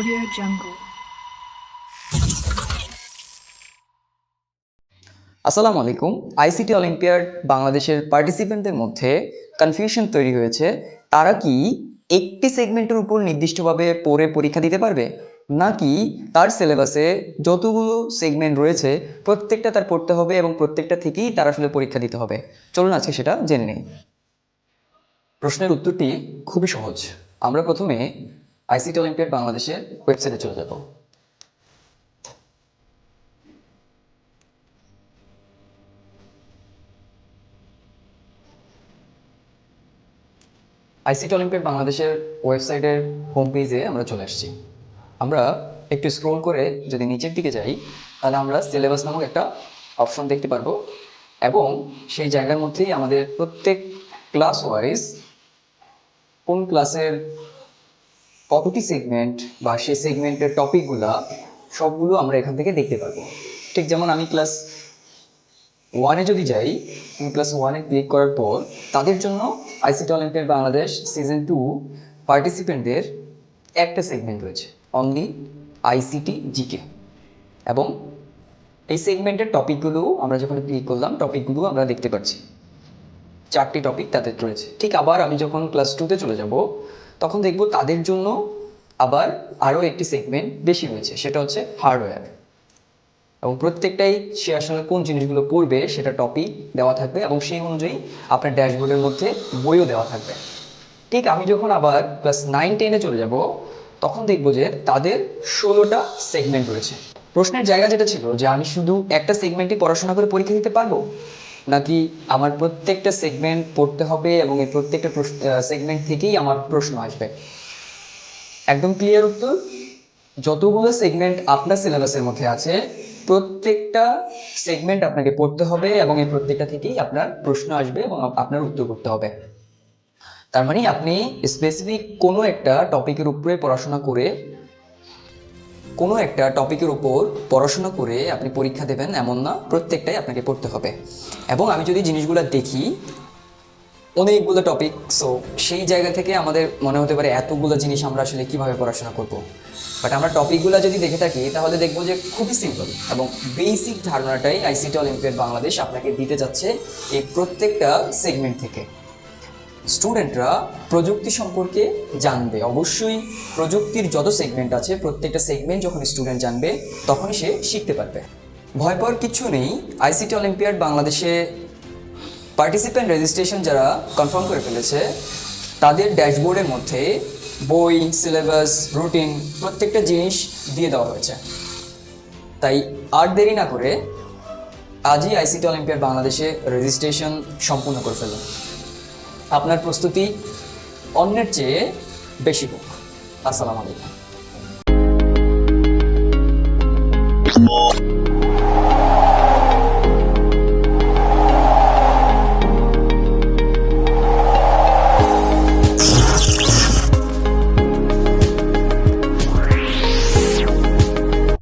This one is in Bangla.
Audio Jungle. আসসালামু আলাইকুম। আইসিটি অলিম্পিয়াড বাংলাদেশের পার্টিসিপেন্টদের মধ্যে কনফিউশন তৈরি হয়েছে। তারা কি একটি সেগমেন্টের উপর নির্দিষ্টভাবে পড়ে পরীক্ষা দিতে পারবে? নাকি তার সিলেবাসে যতগুলো সেগমেন্ট রয়েছে, প্রত্যেকটা তার পড়তে হবে এবং প্রত্যেকটা থেকেই তার আসলে পরীক্ষা দিতে হবে? চলুন আজকে সেটা জেনে নিই। প্রশ্নের উত্তরটি খুবই সহজ। আমরা প্রথমে আইসিটি অলিম্পিয়াড বাংলাদেশের ওয়েবসাইটে চলে যাব। আইসিটি অলিম্পিয়াড বাংলাদেশের ওয়েবসাইটের হোম পেজে আমরা চলে আসছি। আমরা একটু স্ক্রোল করে যদি নিচের দিকে যাই, তাহলে আমরা সিলেবাস নামক একটা অপশন দেখতে পারব এবং সেই জায়গার মধ্যেই আমাদের প্রত্যেক ক্লাস ওয়াইজ কোন ক্লাসের কতটি সেগমেন্ট বা সেই সেগমেন্টের টপিকগুলা সবগুলো আমরা এখান থেকে দেখতে পারব। ঠিক যেমন আমি ক্লাস ওয়ানে যদি যাই, আমি ক্লাস ওয়ানে ক্লিক করার পর তাদের জন্য ICT olympiad Bangladesh season two পার্টিসিপেন্টদের একটা সেগমেন্ট রয়েছে অনলি আইসিটি জিকে এবং এই সেগমেন্টের টপিকগুলো আমরা যখন ক্লিক করলাম টপিকগুলো আমরা দেখতে পাচ্ছি। চারটি টপিক তাদের রয়েছে। ঠিক আবার আমি যখন ক্লাস টুতে চলে যাব তখন দেখব তাদের জন্য আবার আরও একটি সেগমেন্ট বেশি রয়েছে সেটা হচ্ছে হার্ডওয়্যার এবং প্রত্যেকটাই সে আসলে কোন জিনিসগুলো পড়বে সেটা টপিক দেওয়া থাকবে এবং সেই অনুযায়ী আপনার ড্যাশবোর্ডের মধ্যে বইও দেওয়া থাকবে। ঠিক আমি যখন আবার ক্লাস নাইন টেনে চলে যাব, তখন দেখব যে তাদের ষোলোটা সেগমেন্ট রয়েছে। প্রশ্নের জায়গা যেটা ছিল যে আমি শুধু একটা সেগমেন্টই পড়াশোনা করে পরীক্ষা দিতে পারব? নাকি আমার প্রত্যেকটা সেগমেন্ট পড়তে হবে এবং এই প্রত্যেকটা সেগমেন্ট থেকেই আমার প্রশ্ন আসবে। একদম ক্লিয়ার উত্তর? যতগুলো সেগমেন্ট আপনার সিলেবাসের মধ্যে আছে, প্রত্যেকটা সেগমেন্ট আপনাকে পড়তে হবে এবং এই প্রত্যেকটা থেকেই আপনার প্রশ্ন আসবে এবং আপনার উত্তর করতে হবে। তার মানে আপনি স্পেসিফিক কোনো একটা টপিকের উপরে পড়াশোনা করে কোনো একটা টপিকের উপর পড়াশোনা করে আপনি পরীক্ষা দেবেন, এমন না। প্রত্যেকটাই আপনাকে পড়তে হবে। এবং আমি যদি জিনিসগুলো দেখি, অনেকগুলো টপিক সো সেই জায়গা থেকে আমাদের মনে হতে পারে এতগুলো জিনিস আমরা আসলে কীভাবে পড়াশোনা করব। বাট আমরা টপিকগুলো যদি দেখে থাকি, তাহলে দেখব যে খুবই সিম্পল এবং বেসিক ধারণাটাই আইসিটি অলিম্পিয়াড বাংলাদেশ আপনাকে দিতে যাচ্ছে এই প্রত্যেকটা সেগমেন্ট থেকে। স্টুডেন্টরা প্রযুক্তি সম্পর্কে জানবে। অবশ্যই প্রযুক্তির যত সেগমেন্ট আছে, প্রত্যেকটা সেগমেন্ট যখন স্টুডেন্ট জানবে, তখনই সে শিখতে পারবে। ভয় পাওয়ার কিছু নেই। আইসিটি অলিম্পিয়াড বাংলাদেশে পার্টিসিপেন্ট রেজিস্ট্রেশন যারা কনফার্ম করে ফেলেছে, তাদের ড্যাশবোর্ডের মধ্যে বই সিলেবাস রুটিন প্রত্যেকটা জিনিস দিয়ে দেওয়া হয়েছে। তাই আর দেরি না করে আজই আইসিটি অলিম্পিয়াড বাংলাদেশে রেজিস্ট্রেশন সম্পূর্ণ করে ফেলুন। আপনার প্রস্তুতি অন্যের চেয়ে বেশি হোক। আসসালামু আলাইকুম।